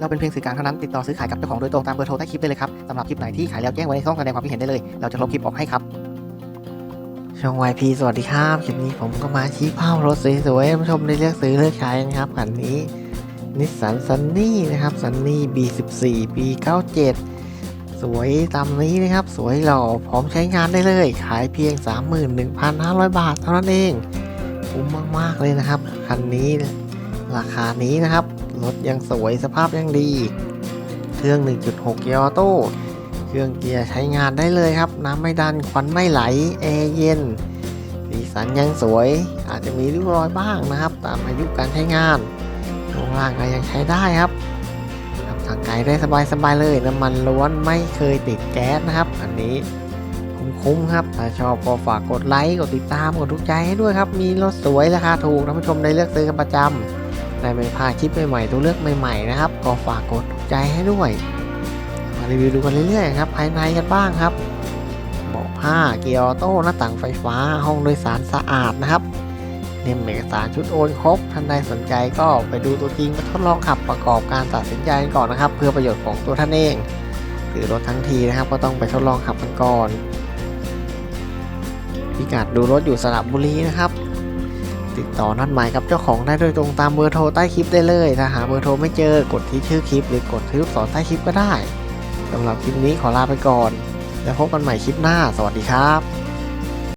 เราเป็นเพียงสื่อกลางเท่านั้นติดต่อซื้อขายกับเจ้าของโดยตรงตามเบอร์โทรใต้คลิปได้เลยครับสำหรับคลิปไหนที่ขายแล้วแจ้งไว้ในช่องแสดงความคิดเห็นได้เลย เราจะลบคลิปออกให้ครับช่อง YP สวัสดีครับคลิปนี้ผมก็มาชี้เป้ารถสวยๆท่านผู้ชมได้เลือกซื้อเลือกใช้นะครับคันนี้นิสสันซันนี่นะครับซันนี่ B14 ปี97 สวยตามนี้นะครับ สวยหล่อพร้อมใช้งานได้เลย ขายเพียง 31,500 บาทเท่านั้นเองคุ้มมากๆเลยนะครับคันนี้ ราคานี้นะครับ รถยังสวยสภาพยังดี เครื่อง 1.6 เกียร์ออโต้ เครื่องเกียร์ใช้งานได้เลยครับ น้ำไม่ดัน ควันไม่ไหล แอร์เย็น สีสันยังสวย อาจจะมีริ้วรอยบ้างนะครับ ตามอายุการใช้งานช่วงล่างก็ยังใช้ได้ครับขับทางไกลได้สบายๆเลย น้ำมันล้วนไม่เคยติดแก๊สนะครับ อันนี้คุ้มครับ ถ้าชอบก็ฝากกดไลค์ กดติดตาม กดทุกใจให้ด้วยครับ มีรถสวยราคาถูกท่านผู้ชมได้เลือกซื้อกันประจำ ได้ไม่พลาดคลิปใหม่ๆตัวเลือกใหม่ๆนะครับ ก็ฝากกดใจให้ด้วย มารีวิวดูกันเรื่อยๆครับภายในกันบ้างครับเบาะผ้าเกียร์ออโต้หน้าต่างไฟฟ้าห้องโดยสารสะอาดนะครับเล่มเอกสารชุดโอนครบท่านใดสนใจก็ไปดูตัวจริงมาทดลองขับประกอบการตัดสินใจก่อนนะครับ เพื่อประโยชน์ของตัวท่านเองหรือรถทั้งทีนะครับ ก็ต้องไปทดลองขับกันก่อนพิกัดดูรถอยู่สระบุรีนะครับ ติดต่อนัดหมายกับเจ้าของได้โดยตรงตามเบอร์โทรใต้คลิปได้เลย ถ้าหาเบอร์โทรไม่เจอกดที่ชื่อคลิป หรือกดที่ลูกศรใต้คลิปก็ได้สำหรับคลิปนี้ขอลาไปก่อน แล้วพบกันใหม่คลิปหน้า สวัสดีครับ